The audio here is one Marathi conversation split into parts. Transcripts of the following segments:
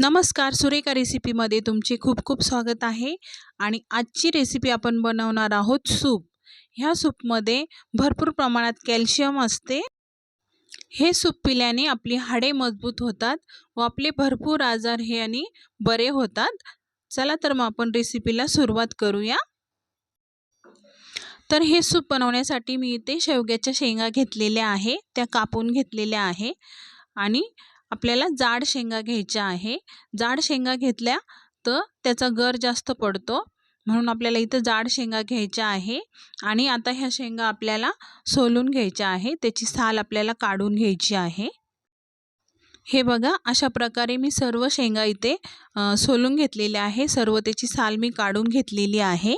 नमस्कार सुरेखा रेसिपीमध्ये तुमचे खूप खूप स्वागत आहे. आणि आजची रेसिपी आपण बनवणार आहोत सूप. ह्या सूपमध्ये भरपूर प्रमाणात कॅल्शियम असते. हे सूप पिल्याने आपली हाडे मजबूत होतात व आपले भरपूर आजार हे आणि बरे होतात. चला तर मग आपण रेसिपीला सुरुवात करूया. तर हे सूप बनवण्यासाठी मी इथे शेवग्याच्या शेंगा घेतलेल्या आहे. त्या कापून घेतलेल्या आहे. आणि आपल्याला जाड शेंगा घ्यायच्या आहे. जाड शेंगा घेतल्या तर त्याचा गर जास्त पडतो. म्हणून आपल्याला इथं जाड शेंगा घ्यायच्या आहे. आणि आता ह्या शेंगा आपल्याला सोलून घ्यायच्या आहे. त्याची साल आपल्याला काढून घ्यायची आहे. हे बघा अशा प्रकारे मी सर्व शेंगा इथे सोलून घेतलेल्या आहे. सर्व त्याची साल मी काढून घेतलेली आहे.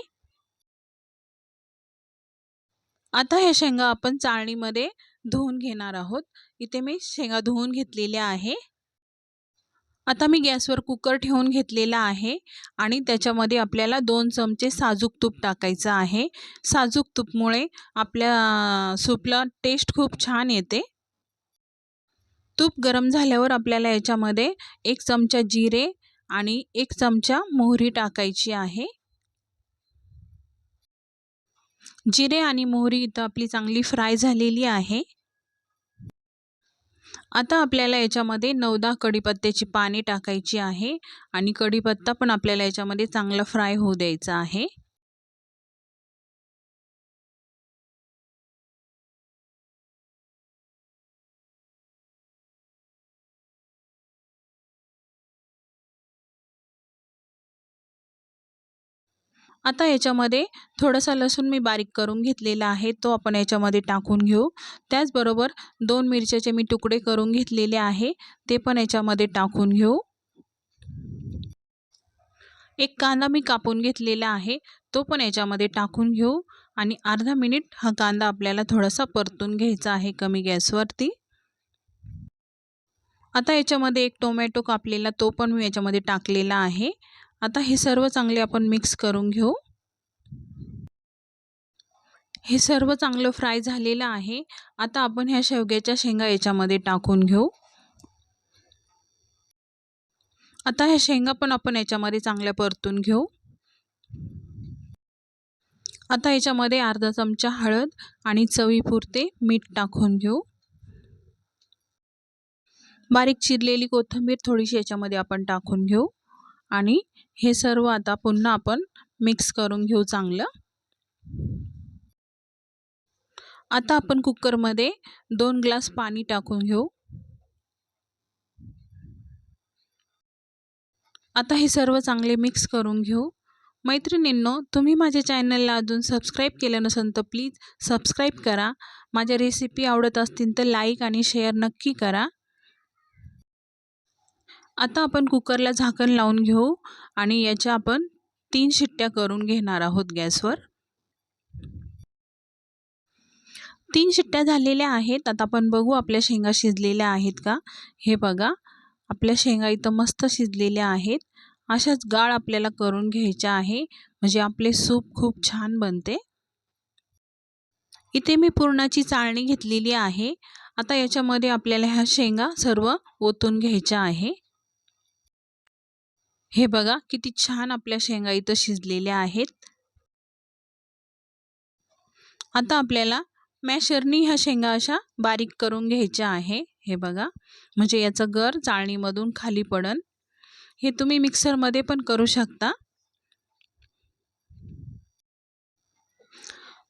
आता ह्या शेंगा आपण चाळणीमध्ये धुवून घेणार आहोत. इथे मी शेंगा धुवून घेतलेल्या आहे. आता मी गॅसवर कुकर ठेवून घेतलेला आहे आणि त्याच्यामध्ये आपल्याला दोन चमचे साजूक तूप टाकायचं आहे. साजूक तूपमुळे आपल्या सूपला टेस्ट खूप छान येते. तूप गरम झाल्यावर आपल्याला याच्यामध्ये एक चमचा जिरे आणि एक चमचा मोहरी टाकायची आहे. जिरे आणि मोहरी इथं आपली चांगली फ्राय झालेली आहे. आता आपल्याला याच्यामध्ये नवदा कढीपत्त्याची पाने टाकायची आहे आणि कढीपत्ता पण आपल्याला याच्यामध्ये चांगला फ्राय होऊ द्यायचा आहे. आता याच्यामध्ये थोडासा लसूण मी बारीक करून घेतलेला आहे तो आपण याच्यामध्ये टाकून घेऊ. त्याचबरोबर दोन मिरच्याचे मी तुकडे करून घेतलेले आहे ते पण याच्यामध्ये टाकून घेऊ. एक कांदा मी कापून घेतलेला आहे तो पण याच्यामध्ये टाकून घेऊ. आणि अर्धा मिनिट हा कांदा आपल्याला थोडासा परतून घ्यायचा आहे कमी गॅसवरती. आता याच्यामध्ये एक टोमॅटो कापलेला तो पण मी याच्यामध्ये टाकलेला आहे. आता हे सर्व चांगले आपण मिक्स करून घेऊ. हे सर्व चांगलं फ्राय झालेलं आहे. आता आपण ह्या शेवग्याच्या शेंगा याच्यामध्ये टाकून घेऊ. आता ह्या शेंगा पण आपण याच्यामध्ये चांगल्या परतून घेऊ. आता याच्यामध्ये अर्धा चमचा हळद आणि चवीपुरते मीठ टाकून घेऊ. बारीक चिरलेली कोथिंबीर थोडीशी याच्यामध्ये आपण टाकून घेऊ. आणि हे सर्व आता पुन्हा आपण मिक्स करून घेऊ चांगलं. आता आपण कुकरमध्ये दोन ग्लास पाणी टाकून घेऊ. आता हे सर्व चांगले मिक्स करून घेऊ. मैत्रिणींनो तुम्ही माझ्या चॅनलला अजून सबस्क्राईब केलं नसेल तर प्लीज सबस्क्राईब करा. माझ्या रेसिपी आवडत असतील तर लाईक आणि शेअर नक्की करा. आता आपण कुकरला झाकण लावून घेऊ आणि याच्या आपण तीन शिट्ट्या करून घेणार आहोत गॅसवर. तीन शिट्ट्या झालेल्या आहेत. आता आपण बघू आपल्या शेंगा शिजलेल्या आहेत का? हे बघा. आपल्या शेंगा इथं मस्त शिजलेल्या आहेत. अशाच गाळ आपल्याला करून घ्यायच्या आहे. म्हणजे आपले सूप खूप छान बनते. इथे मी पुरणाची चाळणी घेतलेली आहे. आता याच्यामध्ये आपल्याला ह्या शेंगा सर्व ओतून घ्यायच्या आहे. हे बघा किती छान आपल्या शेंगा इथं शिजलेल्या आहेत. आता आपल्याला मॅशरनी ह्या शेंगा अशा बारीक करून घ्यायच्या आहे. हे बघा. म्हणजे याचं गर चाळणीमधून खाली पडन. हे तुम्ही मिक्सरमध्ये पण करू शकता.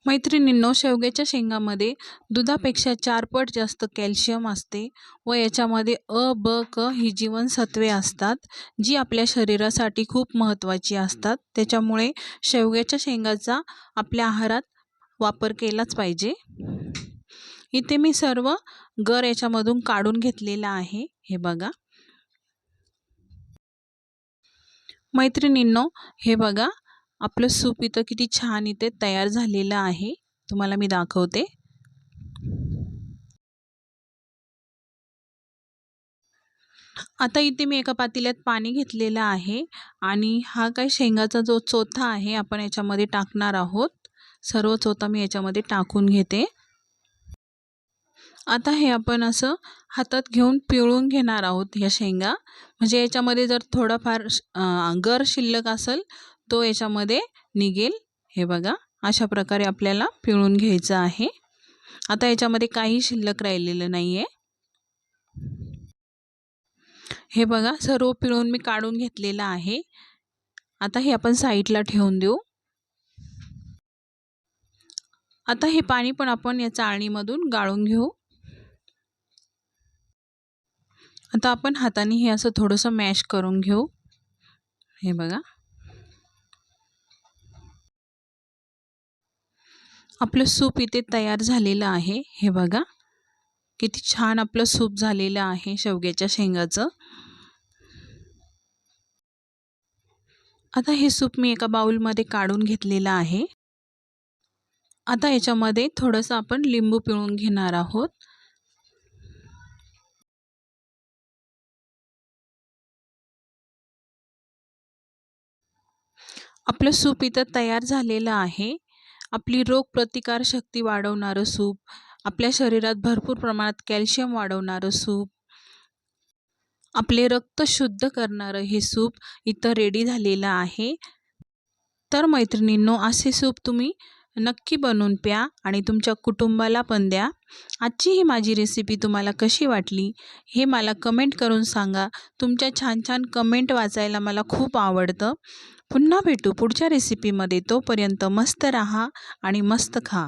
मैत्रिणींनो शेवग्याच्या शेंगामध्ये दुधापेक्षा चारपट जास्त कॅल्शियम असते व याच्यामध्ये अ ब क ही जीवनसत्वे असतात जी आपल्या शरीरासाठी खूप महत्त्वाची असतात. त्याच्यामुळे शेवग्याच्या शेंगाचा आपल्या आहारात वापर केलाच पाहिजे. इथे मी सर्व गर याच्यामधून काढून घेतलेला आहे. हे बघा. मैत्रिणींनो हे बघा. आपलं सूप इथं किती छान इथे तयार झालेलं आहे. तुम्हाला मी दाखवते. आता इथे मी एका पातेल्यात पाणी घेतलेलं आहे आणि हा काय शेंगाचा जो चोथा आहे आपण याच्यामध्ये टाकणार आहोत. सर्व चोथा मी याच्यामध्ये टाकून घेते. आता हे आपण असं हातात घेऊन पिळून घेणार आहोत ह्या शेंगा. म्हणजे याच्यामध्ये जर थोडाफार गर शिल्लक असेल तो याच्यामध्ये निघेल. हे बघा अशा प्रकारे आपल्याला पिळून घ्यायचं आहे. आता याच्यामध्ये काही शिल्लक राहिलेलं नाही आहे हे बघा सर्व पिळून मी काढून घेतलेलं आहे. आता हे आपण साईडला ठेवून देऊ. आता हे पाणी पण आपण या चाळणीमधून गाळून घेऊ. आता आपण हाताने हे असं थोडंसं मॅश करून घेऊ. हे बघा. आपलं सूप इथे तयार झालेलं आहे. हे बघा. किती छान आपलं सूप झालेलं आहे शेवग्याच्या शेंगाचं. आता हे सूप मी एका बाऊलमध्ये काढून घेतलेलं आहे. आता याच्यामध्ये थोडंसं आपण लिंबू पिळून घेणार आहोत. आपलं सूप इथं तयार झालेलं आहे. आपली रोगप्रतिकारशक्ती वाढवणारं सूप आपल्या शरीरात भरपूर प्रमाणात कॅल्शियम वाढवणारं सूप आपले रक्त शुद्ध करणारं हे सूप इथं रेडी झालेलं आहे. तर मैत्रिणींनो असे सूप तुम्ही नक्की बनवून प्या आणि तुमच्या कुटुंबाला पण द्या. आजची ही माझी रेसिपी तुम्हाला कशी वाटली हे मला कमेंट करून सांगा. तुमच्या छान छान कमेंट वाचायला मला खूप आवडतं. पुन्हा भेटू पुढच्या रेसिपीमध्ये तोपर्यंत मस्त राहा आणि मस्त खा.